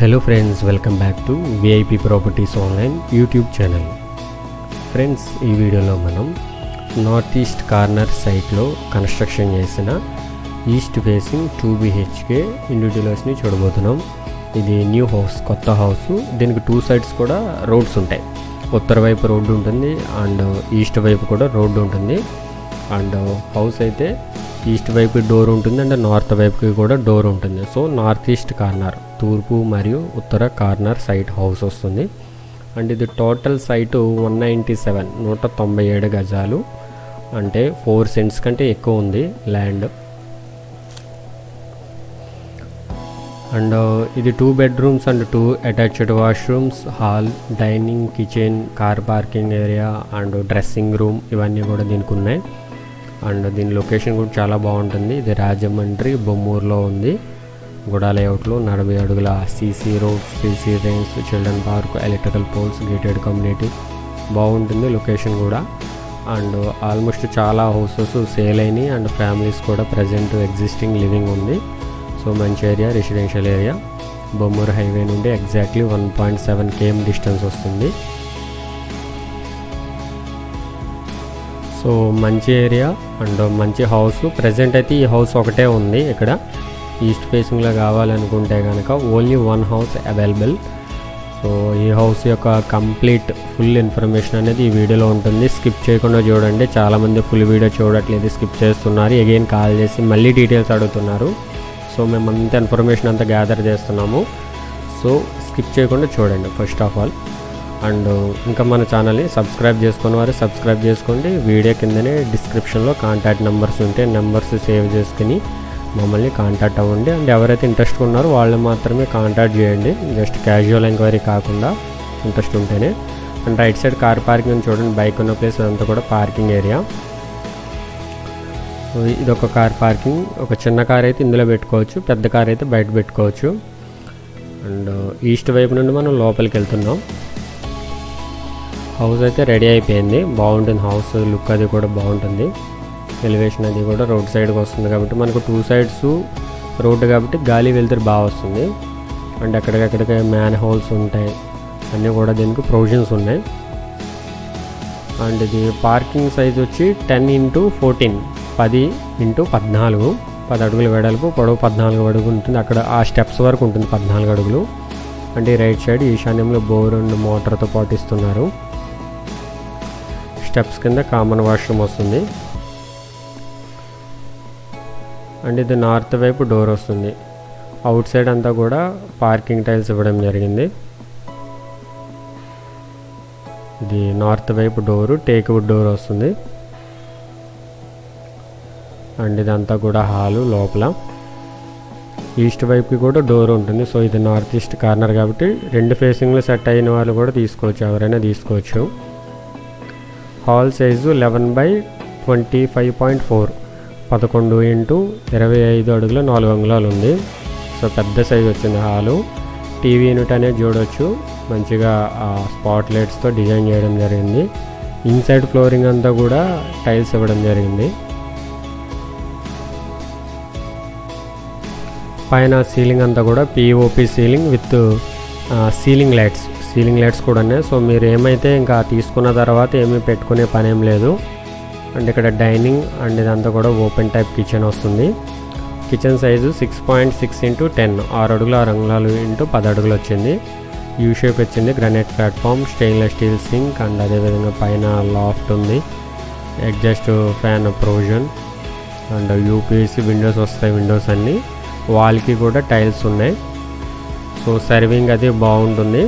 Hello friends welcome back to VIP properties online YouTube channel friends ఈ వీడియోలో మనం north east corner సైట్లో construction చేసిన ఈస్ట్ ఫేసింగ్ టూ బిహెచ్కే ఇండివిజువల్స్ని చూడబోతున్నాం. ఇది న్యూ హౌస్ కొత్త హౌస్ దీనికి టూ సైడ్స్ కూడా రోడ్స్ ఉంటాయి. ఉత్తర వైపు రోడ్డు ఉంటుంది అండ్ ఈస్ట్ వైపు కూడా రోడ్డు ఉంటుంది. అండ్ హౌస్ అయితే ఈస్ట్ వైపు డోర్ ఉంటుంది అండ్ నార్త్ వైపుకి కూడా డోర్ ఉంటుంది. సో నార్త్ ఈస్ట్ కార్నర్ తూర్పు మరియు ఉత్తర కార్నర్ సైట్ హౌస్ వస్తుంది. అండ్ ఇది total site one ninety seven నూట తొంభై ఏడు గజాలు. అంటే ఫోర్ సెంట్స్ కంటే ఎక్కువ ఉంది ల్యాండ్. అండ్ ఇది two bedrooms and two attached washrooms hall dining kitchen car parking area and dressing room ఇవన్నీ కూడా దీనికి ఉన్నాయి. అండ్ దీని లొకేషన్ కూడా చాలా బాగుంటుంది. ఇది రాజమండ్రి బొమ్మూరులో ఉంది. గుడా లేఅవుట్లో నలభై అడుగుల CC road CC range children park electrical poles gated community బాగుంటుంది లొకేషన్ కూడా. అండ్ ఆల్మోస్ట్ చాలా హౌసెస్ సేల్ అయినాయి అండ్ ఫ్యామిలీస్ కూడా ప్రజెంట్ ఎగ్జిస్టింగ్ లివింగ్ ఉంది. సో మంచి area residential area. Bommuru highway నుండి exactly one point seven KM distance వస్తుంది. So మంచి ఏరియా అండ్ మంచి హౌస్. ప్రజెంట్ అయితే ఈ హౌస్ ఒకటే ఉంది ఇక్కడ. ఈస్ట్ ఫేసింగ్లో కావాలనుకుంటే కనుక only one house available so ఈ హౌస్ యొక్క కంప్లీట్ ఫుల్ ఇన్ఫర్మేషన్ అనేది ఈ వీడియోలో ఉంటుంది. స్కిప్ చేయకుండా చూడండి. చాలామంది ఫుల్ వీడియో చూడట్లేదు స్కిప్ చేస్తున్నారు. ఎగైన్ కాల్ చేసి మళ్ళీ డీటెయిల్స్ అడుగుతున్నారు. సో మేము అంత ఇన్ఫర్మేషన్ అంతా గ్యాదర్ చేస్తున్నాము. సో స్కిప్ చేయకుండా చూడండి ఫస్ట్ ఆఫ్ ఆల్ అండ్ ఇంకా మన ఛానల్ని సబ్స్క్రైబ్ చేసుకున్న వారు సబ్స్క్రైబ్ చేసుకోండి. వీడియో కిందనే డిస్క్రిప్షన్లో కాంటాక్ట్ నెంబర్స్ ఉంటే నెంబర్స్ సేవ్ చేసుకుని మమ్మల్ని కాంటాక్ట్ అవ్వండి. అండ్ ఎవరైతే ఇంట్రెస్ట్ ఉన్నారో వాళ్ళని మాత్రమే కాంటాక్ట్ చేయండి. జస్ట్ క్యాజువల్ ఎంక్వైరీ కాకుండా ఇంట్రెస్ట్ ఉంటేనే. And right side car parking చూడండి. బైక్ ఉన్న ప్లేస్ అంతా కూడా పార్కింగ్ ఏరియా. ఇది ఒక కార్ పార్కింగ్. ఒక చిన్న కార్ అయితే ఇందులో పెట్టుకోవచ్చు. పెద్ద కార్ అయితే బయట పెట్టుకోవచ్చు. అండ్ ఈస్ట్ వైపు నుండి మనం లోపలికి వెళ్తున్నాం. హౌస్ అయితే రెడీ అయిపోయింది. బాగుంటుంది హౌస్ లుక్ అది కూడా బాగుంటుంది. ఎలివేషన్ అది కూడా రోడ్ సైడ్కి వస్తుంది కాబట్టి మనకు టూ సైడ్స్ రోడ్డు కాబట్టి గాలి వెళ్తే బాగా వస్తుంది. అండ్ ఎక్కడికెక్కడికి మ్యాన్ హోల్స్ ఉంటాయి. అన్నీ కూడా దీనికి ప్రొవిజన్స్ ఉన్నాయి. అండ్ ఇది పార్కింగ్ సైజ్ వచ్చి టెన్ ఇంటూ ఫోర్టీన్ పది ఇంటూ పద్నాలుగు. పది అడుగుల వెడల్పు పొడవు పద్నాలుగు అడుగు ఉంటుంది. అక్కడ ఆ స్టెప్స్ వరకు ఉంటుంది పద్నాలుగు అడుగులు. అంటే ఈ రైట్ సైడ్ ఈశాన్యంలో బోర్ అండ్ మోటార్తో పాటు ఇస్తున్నారు. స్టెప్స్ కింద కామన్ వాష్రూమ్ వస్తుంది. అండ్ ఇది నార్త్ వైపు డోర్ వస్తుంది. అవుట్ సైడ్ అంతా కూడా పార్కింగ్ టైల్స్ ఇవ్వడం జరిగింది. ఇది నార్త్ వైపు డోరు టేక్వుడ్ డోర్ వస్తుంది. అండ్ ఇదంతా కూడా హాలు లోపల. ఈస్ట్ వైపుకి కూడా డోర్ ఉంటుంది. సో ఇది నార్త్ ఈస్ట్ కార్నర్ కాబట్టి రెండు ఫేసింగ్లు సెట్ అయిన వాళ్ళు కూడా తీసుకోవచ్చు. ఎవరైనా తీసుకోవచ్చు. Hall size eleven by twenty five point four. పదకొండు ఇంటూ ఇరవై ఐదు అడుగుల నాలుగు అంగుళాలు ఉంది. సో పెద్ద సైజు వచ్చింది హాలు. టీవీ యూనిట్ అనేది చూడవచ్చు మంచిగా స్పాట్ లైట్స్తో డిజైన్ చేయడం జరిగింది. ఇన్సైడ్ ఫ్లోరింగ్ అంతా కూడా టైల్స్ ఇవ్వడం జరిగింది. పైన సీలింగ్ అంతా కూడా POP ceiling with ceiling lights. Ceiling lights కూడా ఉన్నాయి. సో మీరు ఏమైతే ఇంకా తీసుకున్న తర్వాత ఏమీ పెట్టుకునే పని ఏం లేదు. అండ్ ఇక్కడ డైనింగ్ అండ్ ఇదంతా కూడా ఓపెన్ టైప్ కిచెన్ వస్తుంది. Kitchen size six point six into ten. ఆరు అడుగుల ఆరు అంగుళాలు ఇంటూ పది అడుగులు వచ్చింది. యూ షేప్ వచ్చింది granite platform stainless steel sink and అదేవిధంగా పైన లాఫ్ట్ ఉంది. Exhaust fan provision and UPVC windows వస్తాయి విండోస్ అన్నీ. వాల్కి కూడా టైల్స్ ఉన్నాయి. సో సర్వింగ్ అది బాగుంటుంది.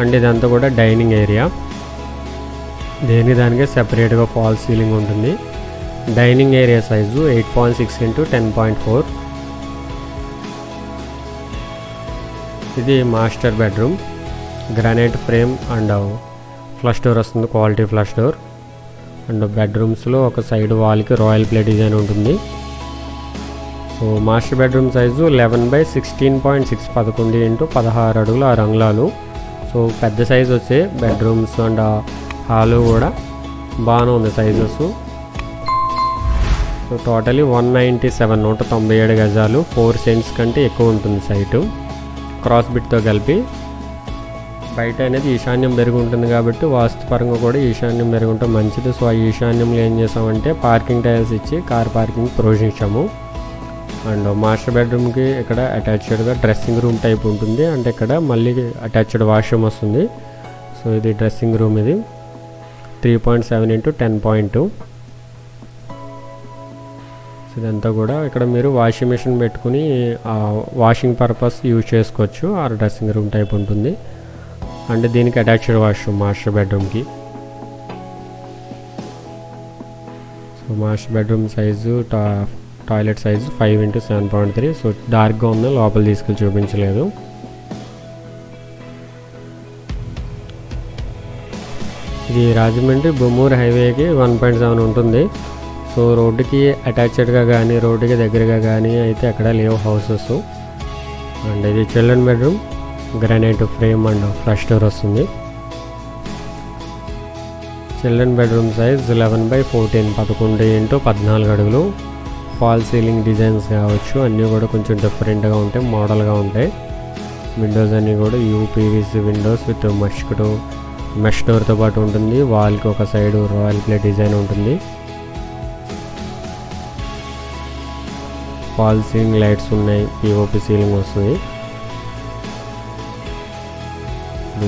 అండ్ ఇదంతా కూడా డైనింగ్ ఏరియా. దేని దానికే సెపరేట్గా ఫాల్ సీలింగ్ ఉంటుంది. Dining area size eight point six into ten point four. ఇది master bedroom. Granite frame and flush door వస్తుంది క్వాలిటీ ఫ్లష్ డోర్. అండ్ బెడ్రూమ్స్లో ఒక సైడ్ వాల్కి రాయల్ ప్లే డిజైన్ ఉంటుంది. So master bedroom size eleven by sixteen point six పదకొండు into పదహారు అడుగులు ఆరు అంగుళాలు సో పెద్ద సైజ్ వచ్చే బెడ్రూమ్స్ అండ్ హాలు కూడా బాగానే ఉంది sizes. So totally one ninety seven నూట తొంభై ఏడు గజాలు ఫోర్ సెంట్స్ కంటే ఎక్కువ ఉంటుంది సైటు. క్రాస్ బిట్తో కలిపి బయట అనేది ఈశాన్యం మెరుగు ఉంటుంది కాబట్టి వాస్తుపరంగా కూడా ఈశాన్యం మెరుగు ఉంటే మంచిది. సో ఆ ఈశాన్యంలో ఏం చేసామంటే పార్కింగ్ టైల్స్ ఇచ్చి కార్ పార్కింగ్ ప్రవేశించాము అండ్ మాస్టర్ బెడ్రూమ్కి ఇక్కడ అటాచ్డ్గా డ్రెస్సింగ్ రూమ్ టైప్ ఉంటుంది. అంటే ఇక్కడ మళ్ళీ అటాచ్డ్ వాష్రూమ్ వస్తుంది. సో ఇది డ్రెస్సింగ్ రూమ్ ఇది. Three point seven into ten point two. So ఇదంతా కూడా ఇక్కడ మీరు వాషింగ్ మిషన్ పెట్టుకుని వాషింగ్ పర్పస్ యూజ్ చేసుకోవచ్చు. ఆ డ్రెస్సింగ్ రూమ్ టైప్ ఉంటుంది. అంటే దీనికి అటాచ్డ్ వాష్రూమ్ మాస్టర్ బెడ్రూమ్కి. So master bedroom size toilet size five into seven point three. So డార్క్గా ఉంది లోపల తీసుకెళ్ళి చూపించలేదు. ఇది రాజమండ్రి బొమ్మూరు హైవేకి వన్ పాయింట్ సెవెన్ ఉంటుంది. సో రోడ్డుకి అటాచ్డ్గా కానీ రోడ్డుకి దగ్గరగా కానీ అయితే అక్కడ లేవు హౌసెస్. అండ్ ఇది children bedroom granite frame and flush door వస్తుంది. Children bedroom size eleven by fourteen పదకొండు ఇంటూ పద్నాలుగు అడుగులు. ఫాల్ సీలింగ్ డిజైన్స్ కావచ్చు అన్నీ కూడా కొంచెం డిఫరెంట్గా ఉంటాయి మోడల్గా ఉంటాయి. విండోస్ అన్నీ కూడా యూపీవీసీ విండోస్ విత్ మష్కుడు మెష్ డోర్తో పాటు ఉంటుంది. వాల్కి ఒక సైడ్ రాయల్ ప్లే డిజైన్ ఉంటుంది. ఫాల్ సీలింగ్ లైట్స్ ఉన్నాయి పిఓపి సీలింగ్ వస్తుంది.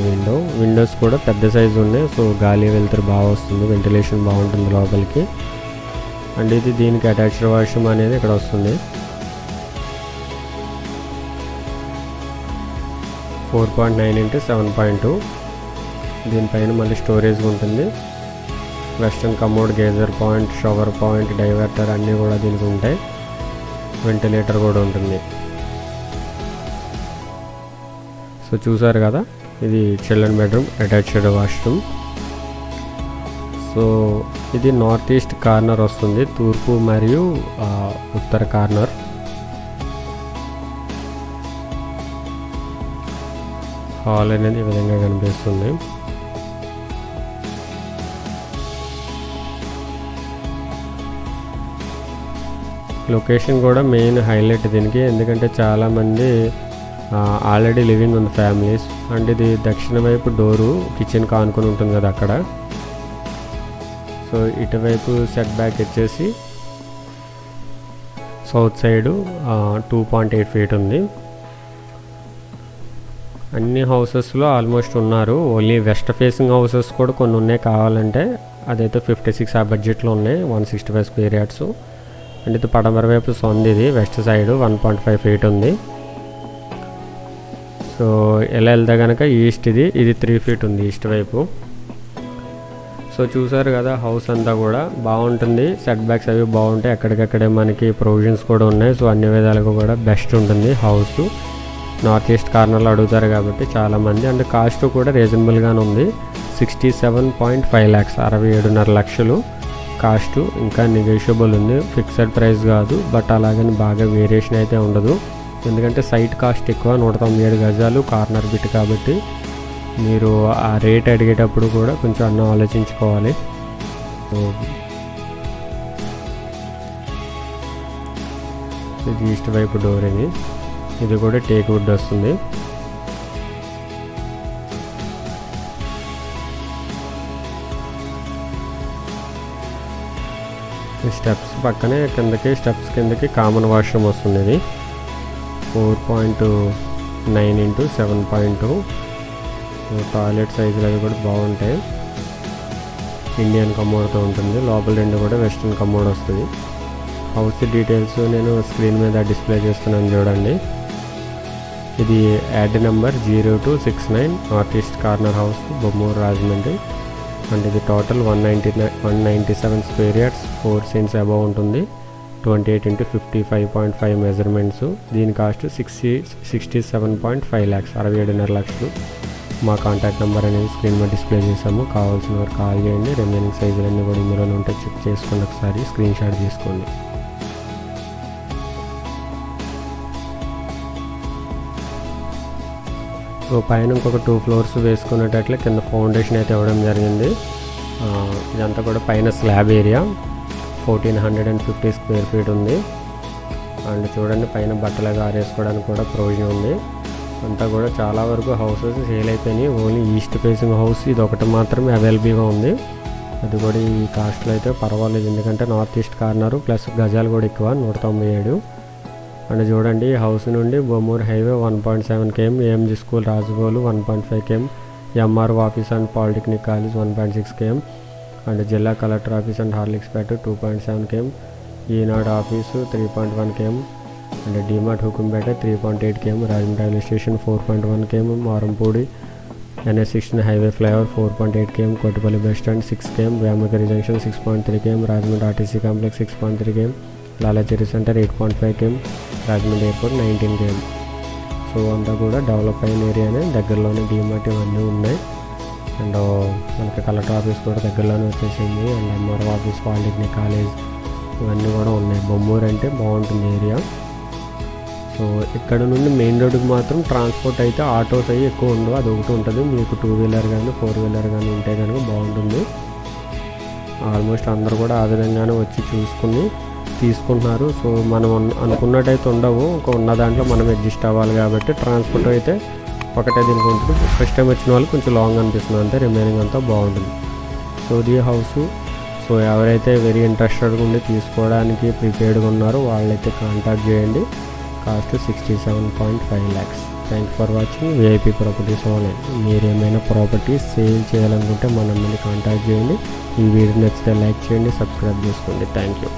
విండో. విండోస్ కూడా పెద్ద సైజు ఉన్నాయి సో గాలి వెళ్తారు బాగా వస్తుంది వెంటిలేషన్ బాగుంటుంది లోపలికి. అండ్ ఇది దీనికి అటాచ్డ్ వాష్రూమ్ అనేది ఇక్కడ వస్తుంది. Four point nine into seven point two. దీనిపైన మళ్ళీ స్టోరేజ్ ఉంటుంది. Western commode geyser point shower point diverter అన్నీ కూడా దీనికి ఉంటాయి. వెంటిలేటర్ కూడా ఉంటుంది. సో చూసారు కదా ఇది children bedroom attached washroom. So ఇది నార్త్ ఈస్ట్ కార్నర్ వస్తుంది తూర్పు మరియు ఉత్తర కార్నర్. హాల్ అనేది ఈ విధంగా కనిపిస్తుంది. లొకేషన్ కూడా మెయిన్ హైలైట్ దీనికి ఎందుకంటే చాలామంది ఆల్రెడీ లివింగ్ ఉంది ఫ్యామిలీస్. అండ్ ఇది దక్షిణ వైపు డోరు కిచెన్కి కానుకొని ఉంటుంది కదా అక్కడ. సో ఇటువైపు సెట్ బ్యాక్ వచ్చేసి south side two point eight feet ఉంది. అన్ని హౌసెస్లో ఆల్మోస్ట్ ఉన్నారు. ఓన్లీ వెస్ట్ ఫేసింగ్ హౌసెస్ కూడా కొన్ని ఉన్నాయి. కావాలంటే అదైతే ఫిఫ్టీ సిక్స్ ఆ బడ్జెట్లో ఉన్నాయి. One sixty five square yards. అంటే ఇది పడమర వైపు సొంది ఇది. West side one point five feet ఉంది. సో ఎలా వెళ్తే కనుక ఈస్ట్ ఇది. ఇది త్రీ ఫీట్ ఉంది ఈస్ట్ వైపు. సో చూసారు కదా హౌస్ అంతా కూడా బాగుంటుంది. సెట్ బ్యాక్స్ అవి బాగుంటాయి. ఎక్కడికక్కడే మనకి ప్రొవిజన్స్ కూడా ఉన్నాయి. సో అన్ని విధాలుగా కూడా బెస్ట్ ఉంటుంది హౌస్ నార్త్ ఈస్ట్ కార్నర్లో అడుగుతారు కాబట్టి చాలామంది. అండ్ కాస్ట్ కూడా రీజనబుల్గానే ఉంది. Sixty seven point five lakhs అరవై ఏడున్నర లక్షలు. కాస్ట్ ఇంకా నెగోషియబుల్ ఉంది. ఫిక్స్డ్ ప్రైస్ కాదు. బట్ అలాగని బాగా వేరియేషన్ అయితే ఉండదు. ఎందుకంటే సైట్ కాస్ట్ ఎక్కువ నూట తొంభై ఏడు గజాలు కార్నర్ బిట్ కాబట్టి మీరు ఆ రేట్ అడిగేటప్పుడు కూడా కొంచెం అన్న ఆలోచించుకోవాలి. ఇది ఈస్ట్ వైపు డోర్ ఇది. ఇది కూడా టేక్ వుడ్ వస్తుంది. స్టెప్స్ పక్కనే కిందకి స్టెప్స్ కిందకి కామన్ వాష్రూమ్ వస్తుంది ఇది. Four point nine into seven point toilet సైజులు అవి కూడా బాగుంటాయి. ఇండియన్ కమోడ్తో ఉంటుంది. లోపల రెండు కూడా వెస్ట్రన్ కమోడ్ వస్తుంది. హౌస్ డీటెయిల్స్ నేను స్క్రీన్ మీద డిస్ప్లే చేస్తున్నాను చూడండి. ఇది ad number zero two six nine north east corner house Bommuru Rajahmundry. And ఇది total one ninety nine one ninety seven square yards four cents above ఉంటుంది. Twenty eight into fifty five point five measurements దీని cost sixty sixty seven point five lakhs అరవై ఏడున్నర లక్షలు. మా contact number అనేది screen మీద display చేసాము కావాల్సిన వారు కాల్ చేయండి. రిమైనింగ్ సైజులన్నీ కూడా ఇందులోనే ఉంటే చెక్ చేసుకోండి ఒకసారి. స్క్రీన్ షాట్ తీసుకోండి సో పైన ఇంకొక టూ ఫ్లోర్స్ వేసుకునేటట్లే కింద ఫౌండేషన్ అయితే ఇవ్వడం జరిగింది. ఇదంతా కూడా పైన slab area fourteen hundred and fifty square feet ఉంది. అండ్ చూడండి పైన బట్టలు ఆరేసుకోవడానికి కూడా ప్రొవిజన్ ఉంది. అంతా కూడా చాలా వరకు హౌసెస్ సేల్ అయిపోయినాయి. ఓన్లీ ఈస్ట్ ఫేసింగ్ హౌస్ ఇది ఒకటి మాత్రమే అవైలబుల్గా ఉంది. అది కూడా ఈ కాస్ట్లో అయితే పర్వాలేదు. ఎందుకంటే నార్త్ ఈస్ట్ కార్నర్ ప్లస్ గజాలు కూడా ఎక్కువ నూట తొంభై ఏడు. అండ్ చూడండి ఈ హౌస్ నుండి Bommuru highway one point seven KM AMG school Rajagolu one point five KM MRO office and polytechnic college one point six KM and జిల్లా collector office and హార్లిక్స్పేట two point seven KM Eenadu office three point one KM and DMart Hukumpeta three point eight KM Rajahmundry railway station four point one KM Marampudi NS sixteen highway flyover four point eight KM Kottupalli bus stand six KM Vyamagiri junction six point three KM Rajahmundry RTC complex six point three KM Lalacheri centre eight point five KM Rajahmundry airport nineteen KM so అంతా కూడా develop అయిన ఏరియానే దగ్గరలోనే డిమార్ట్ ఇవన్నీ ఉన్నాయి. And మనకి collector office కూడా దగ్గరలోనే వచ్చేసింది. And MRO office polytechnic college ఇవన్నీ కూడా ఉన్నాయి. బొమ్మూరు అంటే బాగుంటుంది ఏరియా. సో ఇక్కడ నుండి మెయిన్ రోడ్డుకి మాత్రం ట్రాన్స్పోర్ట్ అయితే ఆటోస్ అవి ఎక్కువ ఉండవు. అది ఒకటి ఉంటుంది. మీకు టూ వీలర్ కానీ ఫోర్ వీలర్ కానీ ఉంటే కనుక బాగుంటుంది. ఆల్మోస్ట్ అందరు కూడా ఆ విధంగానే వచ్చి చూసుకుని తీసుకుంటున్నారు. సో మనం అనుకున్నట్టయితే ఉండవు. ఒక ఉన్న దాంట్లో మనం అడ్జస్ట్ అవ్వాలి కాబట్టి ట్రాన్స్పోర్ట్ అయితే ఒకటే దీనికి ఉంటుంది. ఫస్ట్ టైం వచ్చిన వాళ్ళు కొంచెం లాంగ్ అనిపిస్తుంది. అంతే రిమైనింగ్ అంతా బాగుంటుంది. సో ఇది హౌస్. సో ఎవరైతే వెరీ ఇంట్రెస్టెడ్గా ఉండి తీసుకోవడానికి ప్రిపేర్డ్గా ఉన్నారో వాళ్ళైతే కాంటాక్ట్ చేయండి. Cost sixty seven point five lakhs thank for watching VIP properties online మీరు ఏమైనా ప్రాపర్టీస్ సేల్ చేయాలనుకుంటే మన కాంటాక్ట్ చేయండి. ఈ వీడియో నచ్చితే లైక్ చేయండి సబ్స్క్రైబ్ చేసుకోండి. Thank you